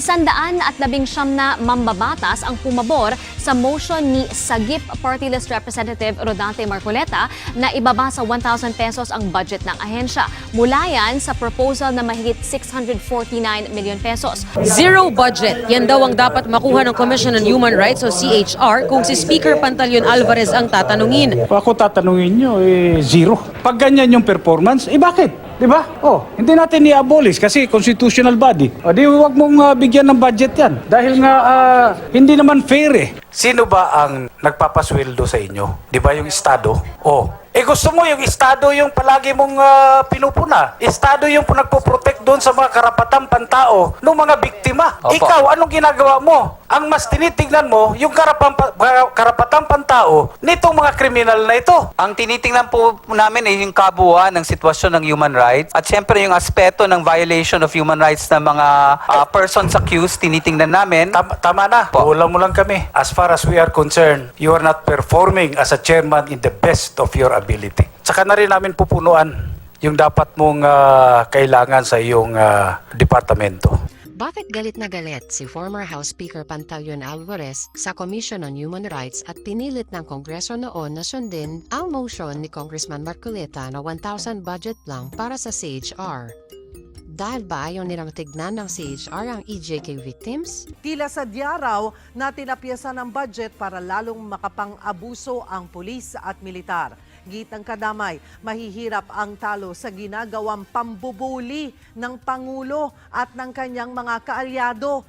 Isandaan at labing siyam na mambabatas ang pumabor sa motion ni Sagip Party List Representative Rodante Marcoleta na ibaba sa 1,000 pesos ang budget ng ahensya. Mula yan sa proposal na mahigit 649 million pesos. Zero budget. Yan daw ang dapat makuha ng Commission on Human Rights o CHR kung si Speaker Pantaleon Alvarez ang tatanungin. Ako tatanungin nyo, eh, zero. Pag ganyan yung performance, eh bakit? Di ba? Oh, hindi natin i-abolish kasi constitutional body. O di wag mong ah, bigyan ng budget yan. Dahil nga ah, hindi naman fair eh. Sino ba ang nagpapasweldo sa inyo? Di ba yung Estado? Oh, eh gusto mo yung Estado yung palagi mong ah, pinupuna. Estado yung nagpo-protect doon sa mga karapatang pantao ng mga biktima. Opo. Ikaw, anong ginagawa mo? Ang mas tinitignan mo, yung karapang, karapatang pantao nitong mga kriminal na ito. Ang tinitingnan po namin ay yung kabuuan ng sitwasyon ng human rights at syempre yung aspeto ng violation of human rights ng mga ah, persons accused tinitingnan namin. Tama, tama na. Po. Mo lang kami. As far as we are concerned, you are not performing as a chairman in the best of your ability. Saka na rin namin pupunuan yung dapat mong ah, kailangan sa iyong ah, departamento. Bakit galit na galit si former House Speaker Pantaleon Alvarez sa Commission on Human Rights at pinilit ng Kongreso noon na sundin ang motion ni Congressman Marcoleta na 1,000 budget lang para sa CHR? Dahil ba ayaw nilang tignan ng CHR ang EJK victims? Tila sa raw na tinapyasan ng budget para lalong makapang-abuso ang pulis at militar. Gitang kadamay, mahihirap ang talo sa ginagawang pambubuli ng Pangulo at ng kanyang mga kaalyado.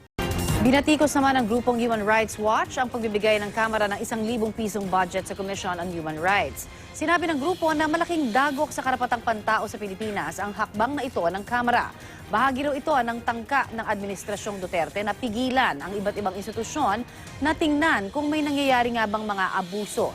Binatikos naman ng grupong Human Rights Watch ang pagbibigay ng Kamara ng isang libong pisong budget sa Commission on Human Rights. Sinabi ng grupo na malaking dagok sa karapatang pantao sa Pilipinas ang hakbang na ito ng Kamara. Bahagi raw ito ng tangka ng Administrasyong Duterte na pigilan ang iba't ibang institusyon na tingnan kung may nangyayari nga bang mga abuso.